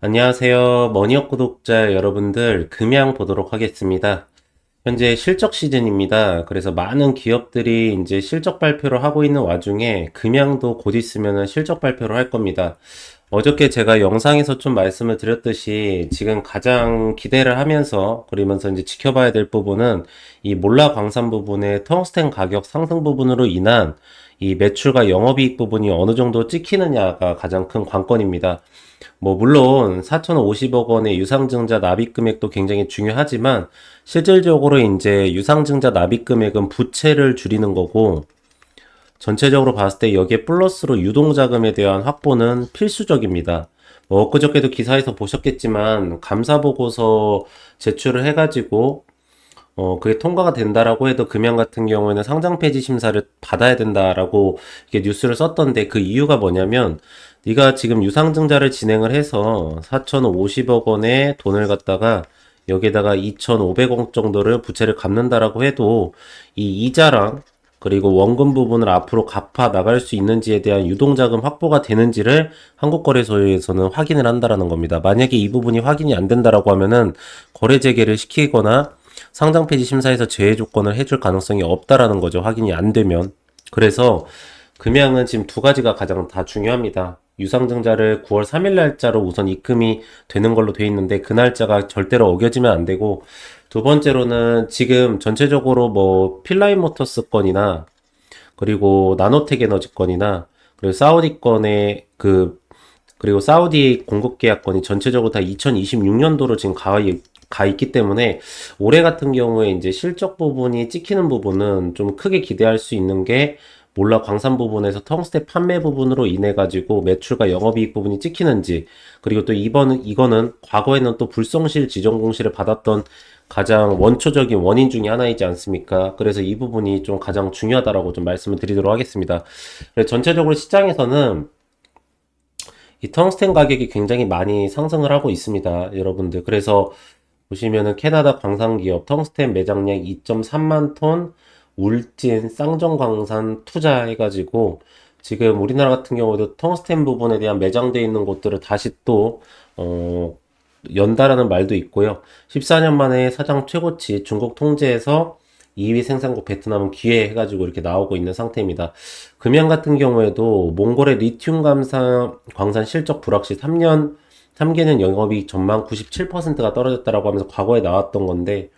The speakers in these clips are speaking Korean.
안녕하세요. 머니업 구독자 여러분들, 금양 보도록 하겠습니다. 현재 실적 시즌입니다. 그래서 많은 기업들이 이제 실적 발표를 하고 있는 와중에 금양도 곧 있으면 실적 발표를 할 겁니다. 어저께 제가 영상에서 좀 말씀을 드렸듯이 지금 가장 기대를 하면서 그러면서 이제 지켜봐야 될 부분은 이 몰라 광산 부분의 텅스텐 가격 상승 부분으로 인한 이 매출과 영업이익 부분이 어느 정도 찍히느냐가 가장 큰 관건입니다. 뭐 물론 4,050억 원의 유상증자 납입 금액도 굉장히 중요하지만 실질적으로 이제 유상증자 납입 금액은 부채를 줄이는 거고 전체적으로 봤을 때 여기에 플러스로 유동자금에 대한 확보는 필수적입니다. 뭐 엊그저께도 기사에서 보셨겠지만 감사보고서 제출을 해가지고 어, 그게 통과가 된다라고 해도 금양 같은 경우에는 상장 폐지 심사를 받아야 된다라고 이렇게 뉴스를 썼던데 그 이유가 뭐냐면 네가 지금 유상증자를 진행을 해서 4,050억 원의 돈을 갖다가 여기에다가 2,500억 정도를 부채를 갚는다라고 해도 이 이자랑 그리고 원금 부분을 앞으로 갚아 나갈 수 있는지에 대한 유동자금 확보가 되는지를 한국거래소에서는 확인을 한다라는 겁니다. 만약에 이 부분이 확인이 안 된다라고 하면은 거래 재개를 시키거나 상장 폐지 심사에서 제외 조건을 해줄 가능성이 없다라는 거죠. 확인이 안 되면. 그래서 금양은 지금 두 가지가 가장 다 중요합니다. 유상증자를 9월 3일 날짜로 우선 입금이 되는 걸로 돼 있는데 그 날짜가 절대로 어겨지면 안 되고 두 번째로는 지금 전체적으로 뭐 필라이 모터스 건이나 그리고 나노텍 에너지 건이나 그리고 사우디 건의 그 그리고 사우디 공급 계약 건이 전체적으로 다 2026년도로 지금 가, 가 있기 때문에 올해 같은 경우에 이제 실적 부분이 찍히는 부분은 좀 크게 기대할 수 있는 게 몰라 광산 부분에서 텅스텐 판매 부분으로 인해 가지고 매출과 영업이익 부분이 찍히는지 그리고 또 이번은 이거는 과거에는 또 불성실 지정 공시를 받았던 가장 원초적인 원인 중에 하나이지 않습니까? 그래서 이 부분이 좀 가장 중요하다라고 좀 말씀을 드리도록 하겠습니다. 전체적으로 시장에서는 이 텅스텐 가격이 굉장히 많이 상승을 하고 있습니다. 여러분들. 그래서 보시면은 캐나다 광산기업 텅스텐 매장량 2.3만 톤 울진 쌍정광산 투자해가지고 지금 우리나라 같은 경우도 텅스텐 부분에 대한 매장되어 있는 곳들을 다시 또, 어, 연다라는 말도 있고요. 14년 만에 사장 최고치 중국 통제에서 2위 생산국 베트남은 기회해가지고 이렇게 나오고 있는 상태입니다. 금양 같은 경우에도 몽골의 리튬 감산 광산 실적 불확실 3년 3개년 영업이익 전망 97%가 떨어졌다라고 하면서 과거에 나왔던 건데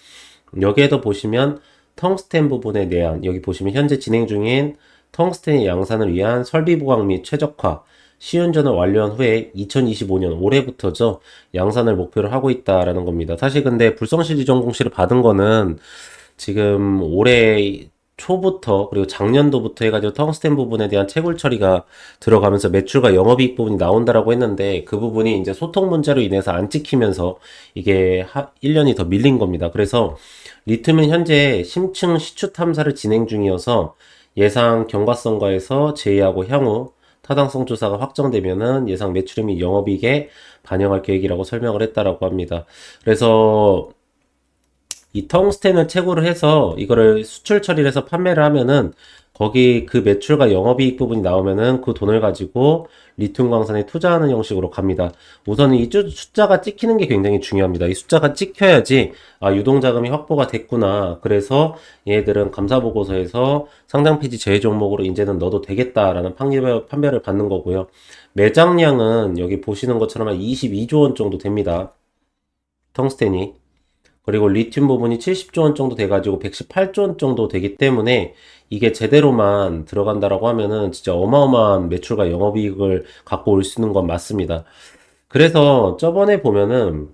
여기에도 보시면 텅스텐 부분에 대한 여기 보시면 현재 진행 중인 텅스텐 양산을 위한 설비 보강 및 최적화 시운전을 완료한 후에 2025년 올해부터죠 양산을 목표로 하고 있다라는 겁니다. 사실 근데 불성실 지정 공시를 받은 거는 지금 올해 초부터 그리고 작년도부터 해가지고 텅스텐 부분에 대한 채굴 처리가 들어가면서 매출과 영업이익 부분이 나온다라고 했는데 그 부분이 이제 소통 문제로 인해서 안 찍히면서 이게 하, 1년이 더 밀린 겁니다. 그래서 리튬은 현재 심층 시추 탐사를 진행 중이어서 예상 경과성과에서 제의하고 향후 타당성 조사가 확정되면은 예상 매출 및 영업이익에 반영할 계획이라고 설명을 했다라고 합니다. 그래서 이 텅스텐을 채굴을 해서 이거를 수출 처리를 해서 판매를 하면은 거기 그 매출과 영업이익 부분이 나오면은 그 돈을 가지고 리튬 광산에 투자하는 형식으로 갑니다. 우선은 이 숫자가 찍히는 게 굉장히 중요합니다. 이 숫자가 찍혀야지 아 유동 자금이 확보가 됐구나. 그래서 얘들은 감사 보고서에서 상장 폐지 제외 종목으로 이제는 넣어도 되겠다라는 판별, 판별을 받는 거고요. 매장량은 여기 보시는 것처럼 한 22조 원 정도 됩니다. 텅스텐이 그리고 리튬 부분이 70조 원 정도 돼가지고 118조 원 정도 되기 때문에 이게 제대로만 들어간다라고 하면은 진짜 어마어마한 매출과 영업이익을 갖고 올 수 있는 건 맞습니다. 그래서 저번에 보면은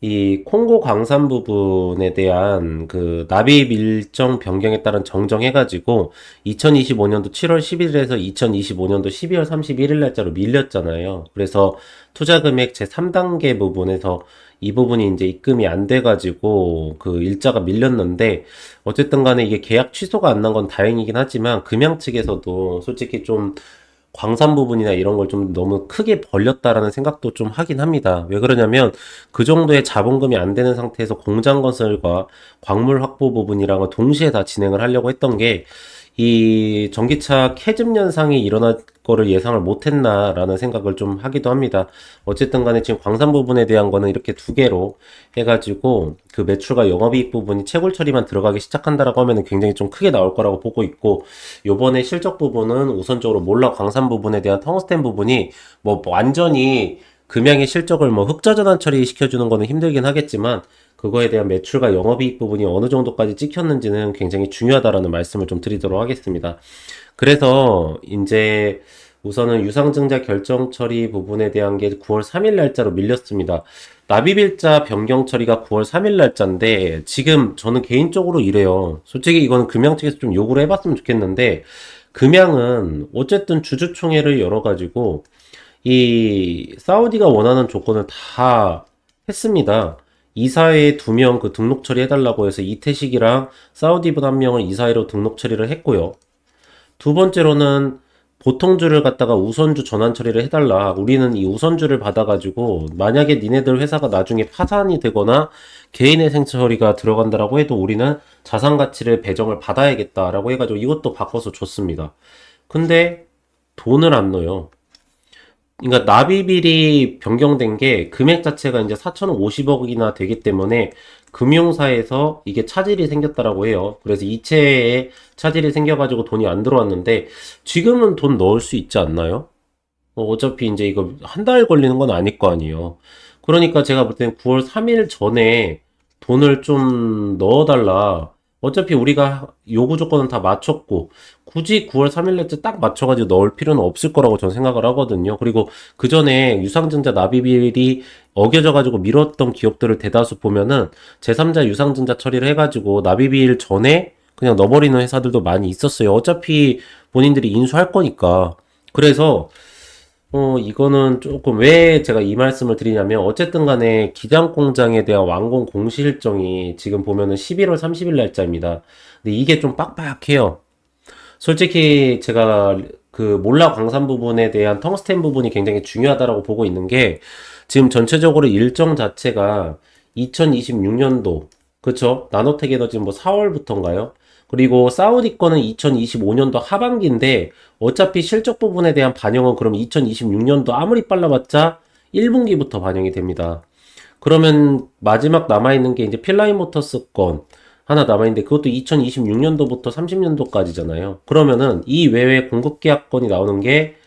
이 콩고 광산 부분에 대한 그 납입 일정 변경에 따른 정정해가지고 2025년도 7월 11일에서 2025년도 12월 31일 날짜로 밀렸잖아요. 그래서 투자 금액 제 3단계 부분에서 이 부분이 이제 입금이 안 돼가지고 그 일자가 밀렸는데 어쨌든 간에 이게 계약 취소가 안 난 건 다행이긴 하지만 금양 측에서도 솔직히 좀 광산 부분이나 이런 걸 좀 너무 크게 벌렸다라는 생각도 좀 하긴 합니다. 왜 그러냐면 그 정도의 자본금이 안 되는 상태에서 공장 건설과 광물 확보 부분이랑은 동시에 다 진행을 하려고 했던 게 이 전기차 캐즘 현상이 일어나고 거를 예상을 못했나라는 생각을 좀 하기도 합니다. 어쨌든 간에 지금 광산 부분에 대한 거는 이렇게 두 개로 해가지고 그 매출과 영업이익 부분이 채굴 처리만 들어가기 시작한다라고 하면 굉장히 좀 크게 나올 거라고 보고 있고 요번에 실적 부분은 우선적으로 몰라 광산 부분에 대한 텅스텐 부분이 뭐 완전히 금양의 실적을 뭐 흑자 전환 처리 시켜주는 거는 힘들긴 하겠지만 그거에 대한 매출과 영업이익 부분이 어느 정도까지 찍혔는지는 굉장히 중요하다라는 말씀을 좀 드리도록 하겠습니다. 그래서 이제 우선은 유상증자 결정 처리 부분에 대한 게 9월 3일 날짜로 밀렸습니다. 납입일자 변경 처리가 9월 3일 날짜인데 지금 저는 개인적으로 이래요. 솔직히 이거는 금양 측에서 좀 요구를 해봤으면 좋겠는데 금양은 어쨌든 주주총회를 열어가지고 이 사우디가 원하는 조건을 다 했습니다. 이사회에 두 명 그 등록 처리해달라고 해서 이태식이랑 사우디분 한 명을 이사회로 등록 처리를 했고요. 두 번째로는 보통주를 갖다가 우선주 전환 처리를 해달라. 우리는 이 우선주를 받아가지고 만약에 니네들 회사가 나중에 파산이 되거나 개인의 생처리가 들어간다라고 해도 우리는 자산 가치를 배정을 받아야겠다라고 해가지고 이것도 바꿔서 줬습니다. 근데 돈을 안 넣어요. 그러니까 납입일이 변경된 게 금액 자체가 이제 4,050억이나 되기 때문에 금융사에서 이게 차질이 생겼다라고 해요. 그래서 이체에 차질이 생겨가지고 돈이 안 들어왔는데 지금은 돈 넣을 수 있지 않나요? 어, 어차피 이제 이거 한 달 걸리는 건 아닐 거 아니에요. 그러니까 제가 볼 때는 9월 3일 전에 돈을 좀 넣어달라. 어차피 우리가 요구 조건은 다 맞췄고 굳이 9월 3일 날짜 딱 맞춰가지고 넣을 필요는 없을 거라고 저는 생각을 하거든요. 그리고 그 전에 유상증자 납입일이 어겨져가지고 미뤘던 기업들을 대다수 보면은 제3자 유상증자 처리를 해가지고 납입일 전에 그냥 넣어버리는 회사들도 많이 있었어요. 어차피 본인들이 인수할 거니까. 그래서 어, 이거는 조금 왜 제가 이 말씀을 드리냐면, 어쨌든 간에 기장 공장에 대한 완공 공시 일정이 지금 보면은 11월 30일 날짜입니다. 근데 이게 좀 빡빡해요. 솔직히 제가 그 몰라 광산 부분에 대한 텅스텐 부분이 굉장히 중요하다라고 보고 있는 게, 지금 전체적으로 일정 자체가 2026년도, 그쵸? 나노텍 에너지 뭐 4월부터인가요? 그리고 사우디 거는 2025년도 하반기인데 어차피 실적 부분에 대한 반영은 그럼 2026년도 아무리 빨라봤자 1분기부터 반영이 됩니다. 그러면 마지막 남아있는 게 이제 필라이 모터스 건 하나 남아있는데 그것도 2026년도부터 30년도까지잖아요. 그러면은 이 외에 공급 계약건이 나오는 게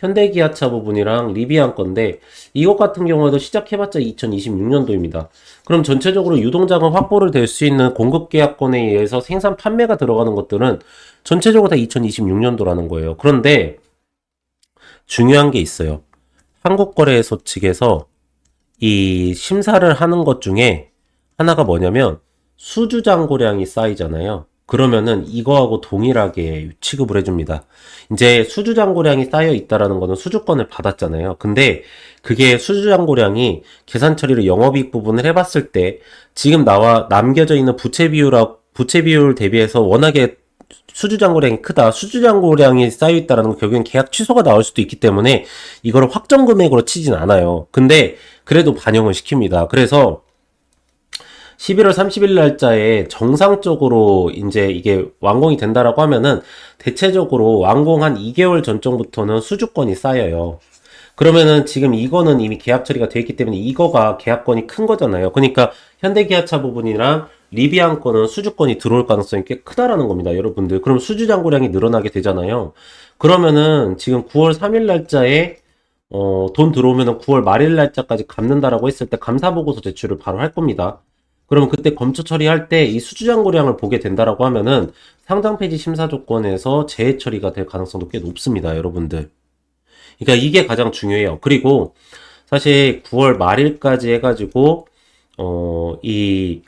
현대기아차 부분이랑 리비안 건데 이것 같은 경우에도 시작해봤자 2026년도입니다. 그럼 전체적으로 유동자금 확보를 될 수 있는 공급 계약권에 의해서 생산 판매가 들어가는 것들은 전체적으로 다 2026년도라는 거예요. 그런데 중요한 게 있어요. 한국거래소 측에서 이 심사를 하는 것 중에 하나가 뭐냐면 수주잔고량이 쌓이잖아요. 그러면은 이거하고 동일하게 취급을 해줍니다. 이제 수주잔고량이 쌓여 있다라는 거는 수주권을 받았잖아요. 근데 그게 수주잔고량이 계산 처리를 영업이익 부분을 해봤을 때 지금 나와 남겨져 있는 부채 비율하고 부채 비율 대비해서 워낙에 수주잔고량이 크다. 수주잔고량이 쌓여 있다라는 건 결국엔 계약 취소가 나올 수도 있기 때문에 이걸 확정 금액으로 치진 않아요. 근데 그래도 반영을 시킵니다. 그래서 11월 30일 날짜에 정상적으로 이제 이게 완공이 된다라고 하면은 대체적으로 완공 한 2개월 전정부터는 수주권이 쌓여요. 그러면은 지금 이거는 이미 계약 처리가 되어 있기 때문에 이거가 계약권이 큰 거잖아요. 그러니까 현대기아차 부분이랑 리비안 거는 수주권이 들어올 가능성이 꽤 크다라는 겁니다. 여러분들. 그럼 수주 잔고량이 늘어나게 되잖아요. 그러면은 지금 9월 3일 날짜에 어, 돈 들어오면은 9월 말일 날짜까지 갚는다라고 했을 때 감사 보고서 제출을 바로 할 겁니다. 그러면 그때 검토 처리할 때 이 수주잔고량을 보게 된다라고 하면은 상장 폐지 심사 조건에서 재해 처리가 될 가능성도 꽤 높습니다, 여러분들. 그러니까 이게 가장 중요해요. 그리고 사실 9월 말일까지 해가지고 어, 이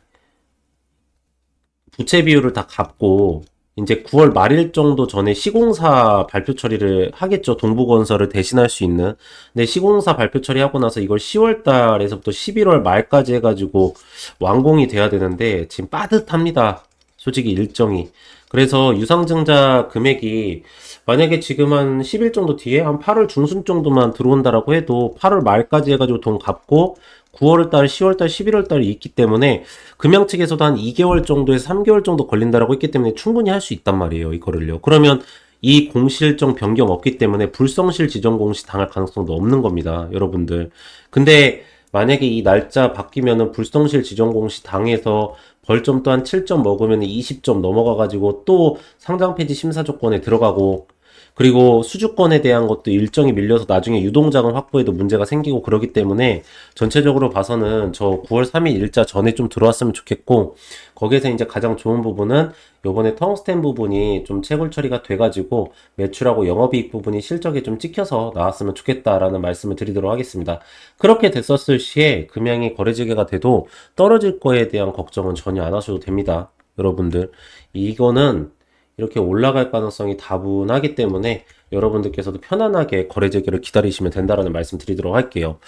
부채 비율을 다 갚고 이제 9월 말일 정도 전에 시공사 발표 처리를 하겠죠. 동부건설을 대신할 수 있는. 근데 시공사 발표 처리하고 나서 이걸 10월 달에서부터 11월 말까지 해가지고 완공이 돼야 되는데 지금 빠듯합니다. 솔직히 일정이. 그래서 유상증자 금액이 만약에 지금 한 10일 정도 뒤에 한 8월 중순 정도만 들어온다라고 해도 8월 말까지 해가지고 돈 갚고 9월 달, 10월 달, 11월 달이 있기 때문에 금양 측에서도 한 2개월 정도에서 3개월 정도 걸린다라고 했기 때문에 충분히 할 수 있단 말이에요. 이거를요. 그러면 이 공시일정 변경 없기 때문에 불성실 지정 공시 당할 가능성도 없는 겁니다. 여러분들. 근데 만약에 이 날짜 바뀌면은 불성실 지정 공시 당해서 벌점 또한 7점 먹으면 20점 넘어가가지고 또 상장 폐지 심사 조건에 들어가고 그리고 수주권에 대한 것도 일정이 밀려서 나중에 유동자금 확보에도 문제가 생기고 그러기 때문에 전체적으로 봐서는 저 9월 3일 일자 전에 좀 들어왔으면 좋겠고 거기에서 이제 가장 좋은 부분은 요번에 텅스텐 부분이 좀 채굴 처리가 돼가지고 매출하고 영업이익 부분이 실적에 좀 찍혀서 나왔으면 좋겠다라는 말씀을 드리도록 하겠습니다. 그렇게 됐었을 시에 금양이 거래재개가 돼도 떨어질 거에 대한 걱정은 전혀 안 하셔도 됩니다. 여러분들. 이거는 이렇게 올라갈 가능성이 다분하기 때문에 여러분들께서도 편안하게 거래 재개를 기다리시면 된다라는 말씀 드리도록 할게요.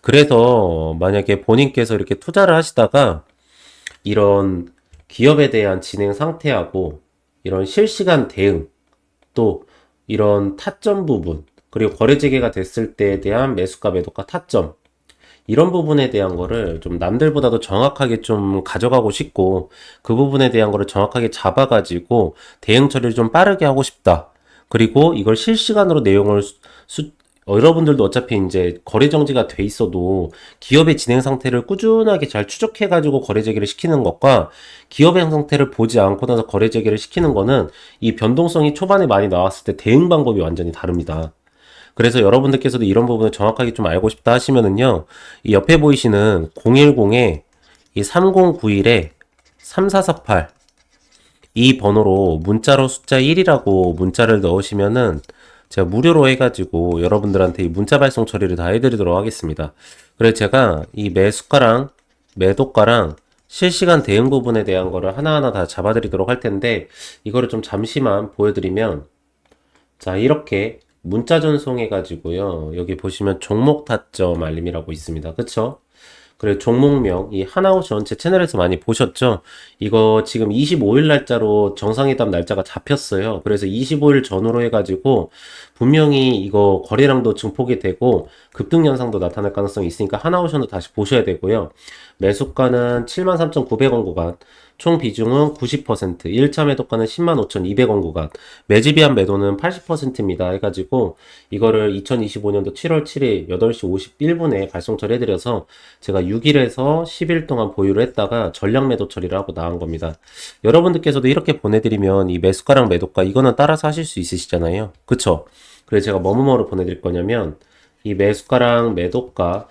그래서 만약에 본인께서 이렇게 투자를 하시다가 이런 기업에 대한 진행 상태하고 이런 실시간 대응 또 이런 타점 부분 그리고 거래 재개가 됐을 때에 대한 매수가 매도가 타점 이런 부분에 대한 거를 좀 남들보다도 정확하게 좀 가져가고 싶고 그 부분에 대한 거를 정확하게 잡아가지고 대응 처리를 좀 빠르게 하고 싶다. 그리고 이걸 실시간으로 내용을 수, 수- 어, 여러분들도 어차피 이제 거래 정지가 돼 있어도 기업의 진행 상태를 꾸준하게 잘 추적해 가지고 거래 재개를 시키는 것과 기업의 상태를 보지 않고 나서 거래 재개를 시키는 거는 이 변동성이 초반에 많이 나왔을 때 대응 방법이 완전히 다릅니다. 그래서 여러분들께서도 이런 부분을 정확하게 좀 알고 싶다 하시면은요, 이 옆에 보이시는 010에 이 3091에 3448 이 번호로 문자로 숫자 1이라고 문자를 넣으시면은 제가 무료로 해가지고 여러분들한테 이 문자 발송 처리를 다 해드리도록 하겠습니다. 그래서 제가 이 매수가랑 매도가랑 실시간 대응 부분에 대한 거를 하나하나 다 잡아드리도록 할 텐데 이거를 좀 잠시만 보여드리면 자, 이렇게 문자 전송해 가지고요. 여기 보시면 종목 타점 알림이라고 있습니다. 그쵸? 그리고 종목명, 이 하나호 전체 채널에서 많이 보셨죠? 이거 지금 25일 날짜로 정상회담 날짜가 잡혔어요. 그래서 25일 전후로 해가지고 분명히 이거 거래량도 증폭이 되고 급등 현상도 나타날 가능성이 있으니까 하나오션도 다시 보셔야 되고요. 매수가는 73,900원 구간, 총 비중은 90%, 1차 매도가는 105,200원 구간, 매집이한 매도는 80%입니다. 해가지고 이거를 2025년도 7월 7일 8시 51분에 발송 처리해드려서 제가 6일에서 10일 동안 보유를 했다가 전량 매도 처리를 하고 나온 겁니다. 여러분들께서도 이렇게 보내드리면 이 매수가랑 매도가 이거는 따라서 하실 수 있으시잖아요. 그쵸? 그래서 제가 뭐뭐뭐로 보내드릴 거냐면 이 매수가랑 매도가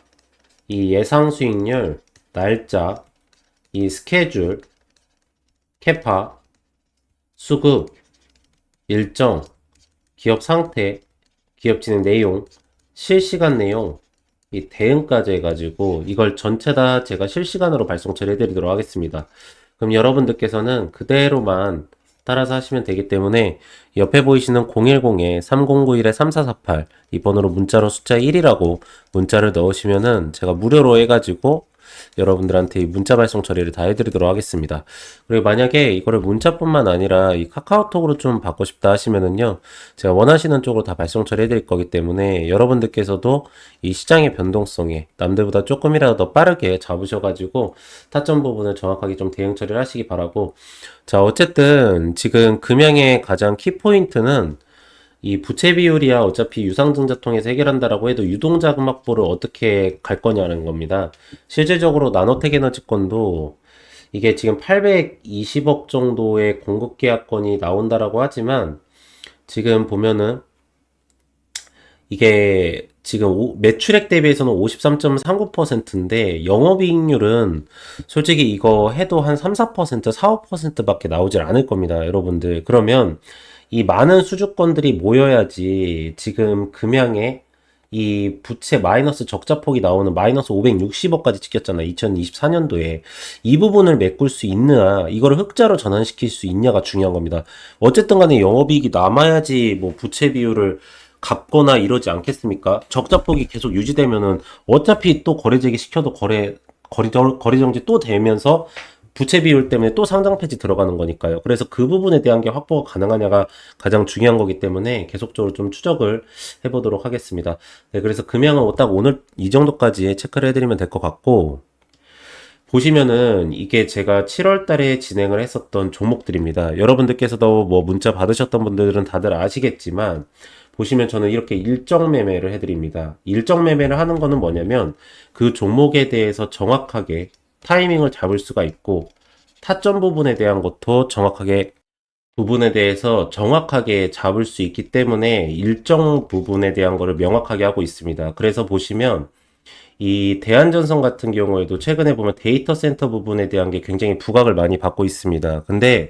이 예상 수익률, 날짜, 이 스케줄, 캐파, 수급, 일정, 기업 상태, 기업 진행 내용, 실시간 내용, 이 대응까지 해가지고 이걸 전체 다 제가 실시간으로 발송 처리해드리도록 하겠습니다. 그럼 여러분들께서는 그대로만 따라서 하시면 되기 때문에 옆에 보이시는 010에 3091에 3448 이 번호로 문자로 숫자 1이라고 문자를 넣으시면은 제가 무료로 해가지고 여러분들한테 이 문자 발송 처리를 다 해드리도록 하겠습니다. 그리고 만약에 이거를 문자뿐만 아니라 이 카카오톡으로 좀 받고 싶다 하시면은요, 제가 원하시는 쪽으로 다 발송 처리해드릴 거기 때문에 여러분들께서도 이 시장의 변동성에 남들보다 조금이라도 더 빠르게 잡으셔가지고 타점 부분을 정확하게 좀 대응 처리를 하시기 바라고. 자, 어쨌든 지금 금양의 가장 키 포인트는 이 부채 비율이야 어차피 유상증자 통해서 해결한다라고 해도 유동자금 확보를 어떻게 갈 거냐는 겁니다. 실질적으로 나노텍 에너지권도 이게 지금 820억 정도의 공급 계약권이 나온다라고 하지만 지금 보면은 이게 지금 오- 매출액 대비해서는 53.39%인데 영업이익률은 솔직히 이거 해도 한 3, 4%, 4, 5%밖에 나오질 않을 겁니다, 여러분들. 그러면 이 많은 수주권들이 모여야지 지금 금양에 이 부채 마이너스 적자폭이 나오는 마이너스 560억까지 찍혔잖아, 2024년도에. 이 부분을 메꿀 수 있느냐, 이거를 흑자로 전환시킬 수 있냐가 중요한 겁니다. 어쨌든 간에 영업이익이 남아야지 뭐 부채 비율을 갚거나 이러지 않겠습니까? 적자폭이 계속 유지되면은 어차피 또 거래재기 시켜도 거래, 거래, 거래정지 또 되면서 부채 비율 때문에 또 상장 폐지 들어가는 거니까요. 그래서 그 부분에 대한 게 확보가 가능하냐가 가장 중요한 거기 때문에 계속적으로 좀 추적을 해보도록 하겠습니다. 네, 그래서 금양은 딱 오늘 이 정도까지 체크를 해드리면 될 것 같고, 보시면은 이게 제가 7월 달에 진행을 했었던 종목들입니다. 여러분들께서도 뭐 문자 받으셨던 분들은 다들 아시겠지만 보시면 저는 이렇게 일정 매매를 해드립니다. 일정 매매를 하는 거는 뭐냐면 그 종목에 대해서 정확하게 타이밍을 잡을 수가 있고 타점 부분에 대한 것도 정확하게 부분에 대해서 정확하게 잡을 수 있기 때문에 일정 부분에 대한 거를 명확하게 하고 있습니다. 그래서 보시면 이 대한전선 같은 경우에도 최근에 보면 데이터 센터 부분에 대한 게 굉장히 부각을 많이 받고 있습니다. 근데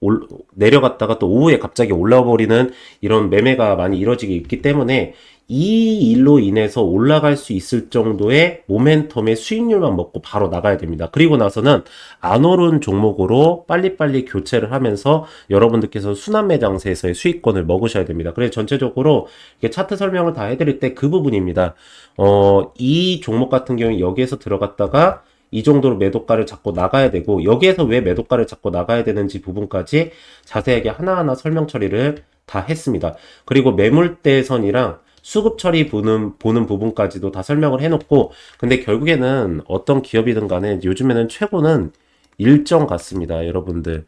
올, 내려갔다가 또 오후에 갑자기 올라와 버리는 이런 매매가 많이 이루어지기 있기 때문에 이 일로 인해서 올라갈 수 있을 정도의 모멘텀의 수익률만 먹고 바로 나가야 됩니다. 그리고 나서는 안 오른 종목으로 빨리빨리 교체를 하면서 여러분들께서 순환 매 장세에서의 수익권을 먹으셔야 됩니다. 그래서 전체적으로 이렇게 차트 설명을 다 해드릴 때 그 부분입니다. 어, 이 종목 같은 경우에 여기에서 들어갔다가 이 정도로 매도가를 잡고 나가야 되고 여기에서 왜 매도가를 잡고 나가야 되는지 부분까지 자세하게 하나하나 설명 처리를 다 했습니다. 그리고 매물대선이랑 수급 처리 보는, 보는 부분까지도 다 설명을 해놓고, 근데 결국에는 어떤 기업이든 간에 요즘에는 최고는 일정 같습니다, 여러분들.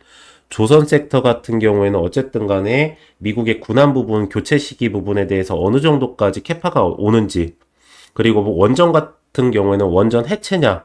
조선 섹터 같은 경우에는 어쨌든 간에 미국의 군함 부분, 교체 시기 부분에 대해서 어느 정도까지 캐파가 오는지, 그리고 뭐 원전 같은 경우에는 원전 해체냐,